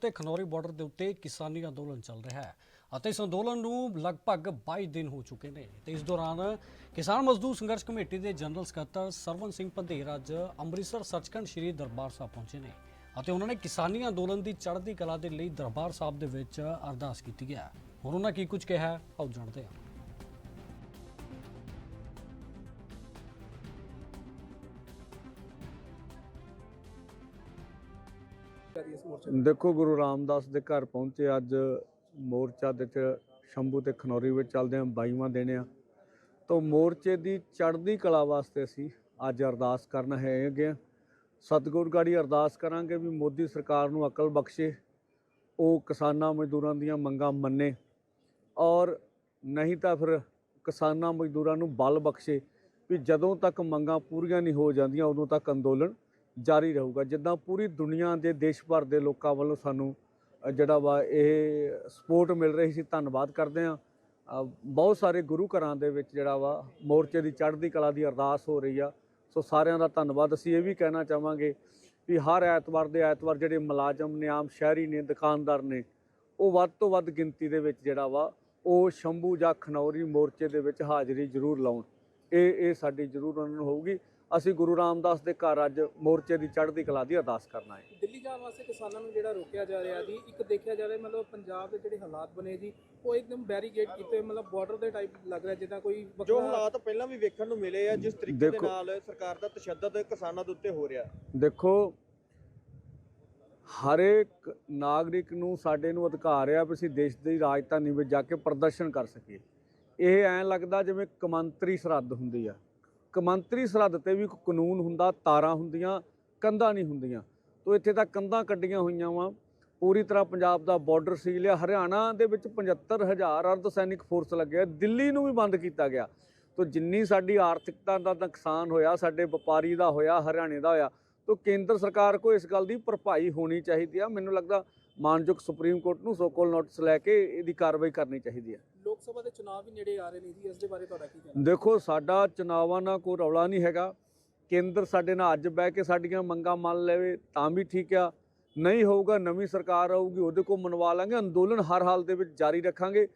ਤੇ ਖਨੌਰੀ ਬਾਰਡਰ ਦੇ ਉੱਤੇ ਕਿਸਾਨੀ ਅੰਦੋਲਨ ਚੱਲ ਰਿਹਾ ਹੈ ਅਤੇ ਇਸ ਅੰਦੋਲਨ ਨੂੰ ਲਗਭਗ 22 ਦਿਨ ਹੋ ਚੁੱਕੇ ਨੇ। ਤੇ ਇਸ ਦੌਰਾਨ ਕਿਸਾਨ ਮਜ਼ਦੂਰ ਸੰਘਰਸ਼ ਕਮੇਟੀ ਦੇ ਜਨਰਲ ਸਕੱਤਰ ਸਰਵਨ ਸਿੰਘ ਪੰਧੇਰ ਅੱਜ ਅੰਮ੍ਰਿਤਸਰ ਸੱਚਖੰਡ ਸ੍ਰੀ ਦਰਬਾਰ ਸਾਹਿਬ ਪਹੁੰਚੇ ਨੇ ਅਤੇ ਉਹਨਾਂ ਨੇ ਕਿਸਾਨੀ ਅੰਦੋਲਨ ਦੀ ਚੜ੍ਹਦੀ ਕਲਾ ਦੇ ਲਈ ਦਰਬਾਰ ਸਾਹਿਬ ਦੇ ਵਿੱਚ ਅਰਦਾਸ ਕੀਤੀ ਹੈ। ਹੁਣ ਉਹਨਾਂ ਕੀ ਕੁਝ ਕਿਹਾ ਆਓ ਜਾਣਦੇ ਹਾਂ। ਦੇਖੋ ਗੁਰੂ ਰਾਮਦਾਸ ਦੇ ਘਰ ਪਹੁੰਚੇ ਅੱਜ ਮੋਰਚਾ ਦੇ ਚ ਸ਼ੰਭੂ ਤੇ ਖਨੌਰੀ ਵਿੱਚ ਚੱਲਦੇ ਆ 22ਵਾਂ ਦਿਨ ਆ ਤੋਂ ਮੋਰਚੇ ਦੀ ਚੜ੍ਹਦੀ ਕਲਾ ਵਾਸਤੇ ਅਸੀਂ ਅੱਜ ਅਰਦਾਸ ਕਰਨ ਹੈ ਹੈਗੇ ਆ ਸਤਿਗੁਰ ਗਾੜੀ ਅਰਦਾਸ ਕਰਾਂਗੇ ਵੀ ਮੋਦੀ ਸਰਕਾਰ ਨੂੰ ਅਕਲ ਬਖਸ਼ੇ, ਉਹ ਕਿਸਾਨਾਂ ਮਜ਼ਦੂਰਾਂ ਦੀਆਂ ਮੰਗਾਂ ਮੰਨੇ ਔਰ ਨਹੀਂ ਤਾਂ ਫਿਰ ਕਿਸਾਨਾਂ ਮਜ਼ਦੂਰਾਂ ਨੂੰ ਬਲ ਬਖਸ਼ੇ ਵੀ ਜਦੋਂ ਤੱਕ ਮੰਗਾਂ ਪੂਰੀਆਂ ਨਹੀਂ ਹੋ ਜਾਂਦੀਆਂ, ਉਦੋਂ ਤੱਕ ਅੰਦੋਲਨ ਜਾਰੀ ਰਹੂਗਾ। ਜਿੱਦਾਂ ਪੂਰੀ ਦੁਨੀਆ ਦੇ, ਦੇਸ਼ ਭਰ ਦੇ ਲੋਕਾਂ ਵੱਲੋਂ ਸਾਨੂੰ ਜਿਹੜਾ ਵਾ ਇਹ ਸਪੋਰਟ ਮਿਲ ਰਹੀ ਸੀ, ਧੰਨਵਾਦ ਕਰਦੇ ਆ ਬਹੁਤ ਸਾਰੇ ਗੁਰੂ ਘਰਾਂ ਦੇ ਵਿੱਚ ਜਿਹੜਾ ਵਾ ਮੋਰਚੇ ਦੀ, ਚੜ੍ਹਦੀ ਕਲਾ ਦੀ ਅਰਦਾਸ ਹੋ ਰਹੀ ਆ। ਸੋ ਸਾਰਿਆਂ ਦਾ ਧੰਨਵਾਦ। ਅਸੀਂ ਇਹ ਵੀ ਕਹਿਣਾ ਚਾਹਾਂਗੇ ਵੀ ਹਰ ਐਤਵਾਰ ਦੇ ਐਤਵਾਰ ਜਿਹੜੇ ਮੁਲਾਜ਼ਮ ਨੇ, ਆਮ ਸ਼ਹਿਰੀ ਨੇ, ਦੁਕਾਨਦਾਰ ਨੇ, ਉਹ ਵੱਧ ਤੋਂ ਵੱਧ ਗਿਣਤੀ ਦੇ ਵਿੱਚ ਜਿਹੜਾ ਵਾ ਉਹ ਸ਼ੰਭੂ ਜਾਂ ਖਨੌਰੀ ਮੋਰਚੇ ਦੇ ਵਿੱਚ ਹਾਜ਼ਰੀ ਜ਼ਰੂਰ ਲਾਉਣ। ਇਹ ਇਹ ਸਾਡੀ ਜ਼ਰੂਰ ਉਹਨਾਂ ਨੂੰ ਹੋਊਗੀ। ਅਸੀਂ ਗੁਰੂ ਰਾਮਦਾਸ ਦੇ ਘਰ ਅੱਜ ਮੋਰਚੇ ਦੀ ਚੜ੍ਹਦੀ ਕਲਾ ਦੀ ਅਰਦਾਸ ਕਰਨਾ ਹੈ ਦਿੱਲੀ ਜਾਣ ਵਾਸਤੇ ਕਿਸਾਨਾਂ ਨੂੰ ਜਿਹੜਾ ਰੋਕਿਆ ਜਾ ਰਿਹਾ ਜੀ ਇੱਕ ਦੇਖਿਆ ਜਾ ਰਿਹਾ ਮਤਲਬ ਪੰਜਾਬ ਦੇ ਜਿਹੜੇ ਹਾਲਾਤ ਬਣੇ ਜੀ ਉਹ ਇੱਕਦਮ ਬੈਰੀਕੇਡ ਕੀਤੇ ਮਤਲਬ ਬਾਰਡਰ ਦੇ ਟਾਈਪ ਲੱਗ ਰਿਹਾ ਜਿੱਦਾਂ ਕੋਈ ਜੋ ਹਾਲਾਤ ਪਹਿਲਾਂ ਵੀ ਵੇਖਣ ਨੂੰ ਮਿਲੇ ਆ ਜਿਸ ਤਰੀਕੇ ਦੇ ਨਾਲ ਸਰਕਾਰ ਦਾ ਤਸ਼ੱਦਦ ਕਿਸਾਨਾਂ ਦੇ ਉੱਤੇ ਹੋ ਰਿਹਾ। ਦੇਖੋ ਹਰੇਕ ਨਾਗਰਿਕ ਨੂੰ ਸਾਡੇ ਨੂੰ ਅਧਿਕਾਰ ਆ ਵੀ ਅਸੀਂ ਦੇਸ਼ ਦੀ ਰਾਜਧਾਨੀ ਵਿੱਚ ਜਾ ਕੇ ਪ੍ਰਦਰਸ਼ਨ ਕਰ ਸਕੀਏ। ਇਹ ਐਂ ਲੱਗਦਾ ਜਿਵੇਂ ਕਮੰਤਰੀ ਸਰਹੱਦ ਹੁੰਦੀ ਆ। ਕਮੰਤਰੀ ਸਰਹੱਦ ਤੇ ਵੀ ਇੱਕ ਕਾਨੂੰਨ ਹੁੰਦਾ, ਤਾਰਾਂ ਹੁੰਦੀਆਂ, ਕੰਧਾਂ ਨਹੀਂ ਹੁੰਦੀਆਂ। ਤੋ ਇੱਥੇ ਤਾਂ ਕੰਧਾਂ ਕੱਢੀਆਂ ਹੋਈਆਂ ਵਾ। ਪੂਰੀ ਤਰ੍ਹਾਂ ਪੰਜਾਬ ਦਾ ਬਾਰਡਰ ਸੀਲ ਆ। ਹਰਿਆਣਾ ਦੇ ਵਿੱਚ 75000 ਅਰਧ ਸੈਨਿਕ ਫੋਰਸ ਲੱਗਿਆ ਦਿੱਲੀ ਨੂੰ ਵੀ ਬੰਦ ਕੀਤਾ ਗਿਆ। ਤੋ ਜਿੰਨੀ ਸਾਡੀ ਆਰਥਿਕਤਾ ਦਾ ਨੁਕਸਾਨ ਹੋਇਆ, ਸਾਡੇ ਵਪਾਰੀ ਦਾ ਹੋਇਆ, ਹਰਿਆਣੇ ਦਾ ਹੋਇਆ, ਤੋ ਕੇਂਦਰ ਸਰਕਾਰ ਕੋ ਇਸ ਗੱਲ ਦੀ ਭਰਪਾਈ ਹੋਣੀ ਚਾਹੀਦੀ ਆ। ਮੈਨੂੰ ਲੱਗਦਾ ਮਾਨਯੋਗ ਸੁਪਰੀਮ ਕੋਰਟ ਨੂੰ ਸੋਕੋਲ ਨੋਟਿਸ ਲੈ ਕੇ ਇਹਦੀ ਕਾਰਵਾਈ ਕਰਨੀ ਚਾਹੀਦੀ ਆ ਲੋਕ ਸਭਾ ਦੇ ਚੁਣਾਵ ਵੀ ਨੇੜੇ ਆ ਰਹੇ ਨੇ ਜੀ ਇਸ ਦੇ ਬਾਰੇ ਤੁਹਾਡਾ ਕੀ ਕਹਿਣਾ? ਦੇਖੋ ਸਾਡਾ ਚੁਣਾਵਾਂ ਨਾਲ ਕੋਈ ਰੌਲਾ ਨਹੀਂ ਹੈਗਾ। ਕੇਂਦਰ ਸਾਡੇ ਨਾਲ ਅੱਜ ਬਹਿ ਕੇ ਸਾਡੀਆਂ ਮੰਗਾਂ ਮੰਨ ਲਵੇ ਤਾਂ ਵੀ ਠੀਕ ਆ। ਨਹੀਂ ਹੋਊਗਾ ਨਵੀਂ ਸਰਕਾਰ ਆਊਗੀ ਉਹਦੇ ਕੋਲ ਮਨਵਾ ਲਾਂਗੇ। ਅੰਦੋਲਨ ਹਰ ਹਾਲ ਦੇ ਵਿੱਚ ਜਾਰੀ ਰੱਖਾਂਗੇ।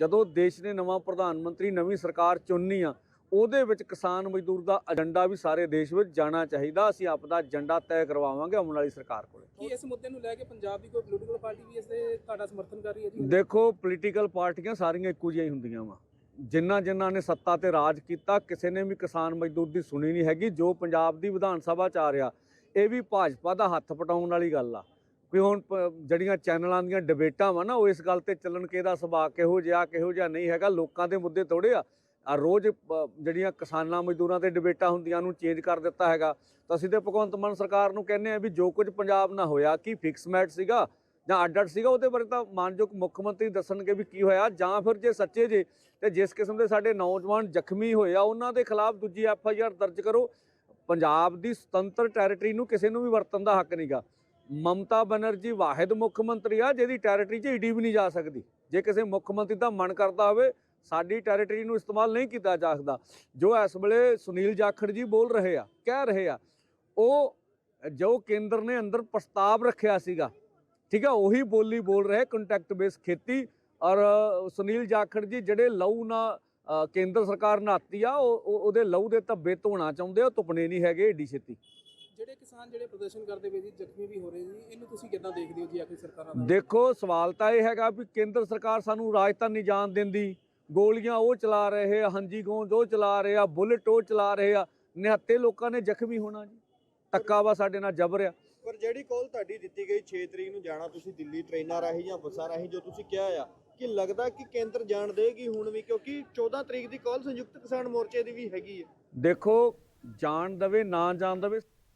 ਜਦੋਂ ਦੇਸ਼ ਨੇ ਨਵਾਂ ਪ੍ਰਧਾਨ ਮੰਤਰੀ ਨਵੀਂ ਸਰਕਾਰ ਚੁਣਨੀ ਆ ਉਹਦੇ ਵਿੱਚ ਕਿਸਾਨ ਮਜ਼ਦੂਰ ਦਾ ਏਜੰਡਾ ਵੀ ਸਾਰੇ ਦੇਸ਼ ਵਿੱਚ ਜਾਣਾ ਚਾਹੀਦਾ। ਅਸੀਂ ਆਪਦਾ ਏਜੰਡਾ ਤੈਅ ਕਰਵਾਵਾਂਗੇ ਆਉਣ ਵਾਲੀ ਸਰਕਾਰ ਕੋਲੇ। ਕੀ ਇਸ ਮੁੱਦੇ ਨੂੰ ਲੈ ਕੇ ਪੰਜਾਬ ਦੀ ਕੋਈ ਪੋਲੀਟੀਕਲ ਪਾਰਟੀ ਵੀ ਇਸ ਦੇ ਤੁਹਾਡਾ ਸਮਰਥਨ ਕਰ ਰਹੀ ਹੈ ਜੀ? ਦੇਖੋ ਪੋਲੀਟੀਕਲ ਪਾਰਟੀਆਂ ਸਾਰੀਆਂ ਇੱਕੋ ਜਿਹੀਆਂ ਹੁੰਦੀਆਂ ਵਾ। ਜਿਨ੍ਹਾਂ ਜਿਨ੍ਹਾਂ ਨੇ ਸੱਤਾ ਤੇ ਰਾਜ ਕੀਤਾ ਕਿਸੇ ਨੇ ਵੀ ਕਿਸਾਨ ਮਜ਼ਦੂਰ ਦੀ ਸੁਣੀ ਨਹੀਂ ਹੈਗੀ। ਜੋ ਪੰਜਾਬ ਦੀ ਵਿਧਾਨ ਸਭਾ ਚ ਆ ਰਿਹਾ ਇਹ ਵੀ ਭਾਜਪਾ ਦਾ ਹੱਥ ਪਟਾਉਣ ਵਾਲੀ ਗੱਲ ਆ। ਵੀ ਹੁਣ ਜਿਹੜੀਆਂ ਚੈਨਲਾਂ ਦੀਆਂ ਡਿਬੇਟਾਂ ਵਾ ਨਾ ਉਹ ਇਸ ਗੱਲ ਤੇ ਚੱਲਣ ਕਿ ਇਹਦਾ ਸੁਭਾਅ ਕਿਹੋ ਜਿਹਾ ਕਿਹੋ ਜਿਹਾ ਨਹੀਂ ਹੈਗਾ। ਲੋਕਾਂ ਦੇ ਮੁੱਦੇ ਥੋੜੇ ਆ। ਆ ਰੋਜ਼ ਜਿਹੜੀਆਂ ਕਿਸਾਨਾਂ ਮਜ਼ਦੂਰਾਂ ਤੇ ਡਿਬੇਟਾਂ ਹੁੰਦੀਆਂ ਨੂੰ ਚੇਂਜ ਕਰ ਦਿੱਤਾ ਹੈਗਾ। ਤਾਂ ਅਸੀਂ ਤੇ ਭਗਵੰਤ ਮਾਨ ਸਰਕਾਰ ਨੂੰ ਕਹਿੰਦੇ ਆ ਵੀ ਜੋ ਕੁਝ ਪੰਜਾਬ ਨਾਲ ਹੋਇਆ, ਕੀ ਫਿਕਸ ਮੈਟ ਸੀਗਾ ਜਾਂ ਅੱਡ ਅੱਡ ਸੀਗਾ ਉਹਦੇ ਬਾਰੇ ਤਾਂ ਮਾਨਯੋਗ ਮੁੱਖ ਮੰਤਰੀ ਦੱਸਣਗੇ ਵੀ ਕੀ ਹੋਇਆ ਜਾਂ ਫਿਰ ਜੇ ਸੱਚੇ ਜੇ ਤੇ ਜਿਸ ਕਿਸਮ ਦੇ ਸਾਡੇ ਨੌਜਵਾਨ ਜ਼ਖਮੀ ਹੋਏ ਆ, ਉਹਨਾਂ ਦੇ ਖਿਲਾਫ ਦੂਜੀ ਐਫ ਆਈ ਆਰ ਦਰਜ ਕਰੋ। ਪੰਜਾਬ ਦੀ ਸੁਤੰਤਰ ਟੈਰੀਟਰੀ ਨੂੰ ਕਿਸੇ ਨੂੰ ਵੀ ਵਰਤਣ ਦਾ ਹੱਕ ਨਹੀਂਗਾ ਮਮਤਾ ਬਨਰਜੀ ਵਾਹਿਦ ਮੁੱਖ ਮੰਤਰੀ ਆ, ਜਿਹਦੀ ਟੈਰੀਟਰੀ 'ਚ ਈਡੀ ਵੀ ਨਹੀਂ ਜਾ ਸਕਦੀ। ਜੇ ਕਿਸੇ ਮੁੱਖ ਮੰਤਰੀ ਦਾ ਮਨ ਕਰਦਾ ਹੋਵੇ ਸਾਡੀ ਟੈਰੀਟਰੀ ਨੂੰ ਇਸਤੇਮਾਲ ਨਹੀਂ ਕੀਤਾ ਜਾ ਸਕਦਾ। ਜੋ ਇਸ ਵੇਲੇ ਸੁਨੀਲ ਜਾਖੜ ਜੀ ਬੋਲ ਰਹੇ ਆ ਕਹਿ ਰਹੇ ਆ ਉਹ ਜੋ ਕੇਂਦਰ ਨੇ ਅੰਦਰ ਪ੍ਰਸਤਾਵ ਰੱਖਿਆ ਸੀਗਾ ਠੀਕ ਹੈ ਉਹੀ ਬੋਲੀ ਬੋਲ ਰਹੇ ਕੰਟੈਕਟ ਬੇਸ ਖੇਤੀ ਔਰ ਸੁਨੀਲ ਜਾਖੜ ਜੀ ਜਿਹੜੇ ਲਹੂ ਨਾ ਕੇਂਦਰ ਸਰਕਾਰ ਨਾਤੀ ਆ ਉਹ ਉਹ- ਉਹਦੇ ਲਹੂ ਦੇ ਧੱਬੇ ਧੋਣਾ ਚਾਹੁੰਦੇ ਆ ਉਹ ਤੁਪਨੇ ਨਹੀਂ ਹੈਗੇ ਏਡੀ ਛੇਤੀ। ਜਿਹੜੇ ਕਿਸਾਨ ਜਿਹੜੇ ਪ੍ਰਦਰਸ਼ਨ ਕਰਦੇ ਪਏ ਜੀ ਜ਼ਖਮੀ ਵੀ ਹੋ ਰਹੇ ਜੀ ਇਹਨੂੰ ਤੁਸੀਂ ਕਿੱਦਾਂ ਦੇਖਦੇ ਹੋ ਜੀ ਆਖਿਰ ਸਰਕਾਰਾਂ ਦਾ? ਦੇਖੋ ਸਵਾਲ ਤਾਂ ਇਹ ਹੈਗਾ ਵੀ ਕੇਂਦਰ ਸਰਕਾਰ ਸਾਨੂੰ ਰਾਜਧਾਨੀ ਜਾਣ ਦਿੰਦੀ ਗੋਲੀਆਂ ਉਹ ਚਲਾ ਰਹੇ ਆ ਹਾਂਜੀ ਗੋਂਦ ਉਹ ਚਲਾ ਰਹੇ ਆ ਬੁਲਟ ਉਹ ਚਲਾ ਰਹੇ ਆ ਨਿਹੱਤੇ ਲੋਕਾਂ ਨੇ ਜ਼ਖਮੀ ਹੋਣਾ ਜੀ। ਧੱਕਾ ਵਾ ਸਾਡੇ ਨਾਲ ਜਬਰ ਆ। ਪਰ ਜਿਹੜੀ ਕੋਲ ਤੁਹਾਡੀ ਦਿੱਤੀ ਗਈ 6 ਤਰੀਕ ਨੂੰ ਜਾਣਾ ਤੁਸੀਂ ਦਿੱਲੀ ਟ੍ਰੇਨਾਂ ਰਾਹੀਂ ਜਾਂ ਬੱਸਾਂ ਰਾਹੀਂ ਜੋ ਤੁਸੀਂ ਕਿਹਾ ਆ ਕਿ ਲੱਗਦਾ ਕਿ ਕੇਂਦਰ ਜਾਣ ਦੇਗੀ ਹੁਣ ਵੀ ਕਿਉਂਕਿ 14 ਤਰੀਕ ਦੀ ਕਾਲ ਸੰਯੁਕਤ ਕਿਸਾਨ ਮੋਰਚੇ ਦੀ ਵੀ ਹੈਗੀ ਹੈ ਦੇਖੋ ਜਾਣ ਦਵੇ ਨਾ ਜਾਣ ਦਵੇ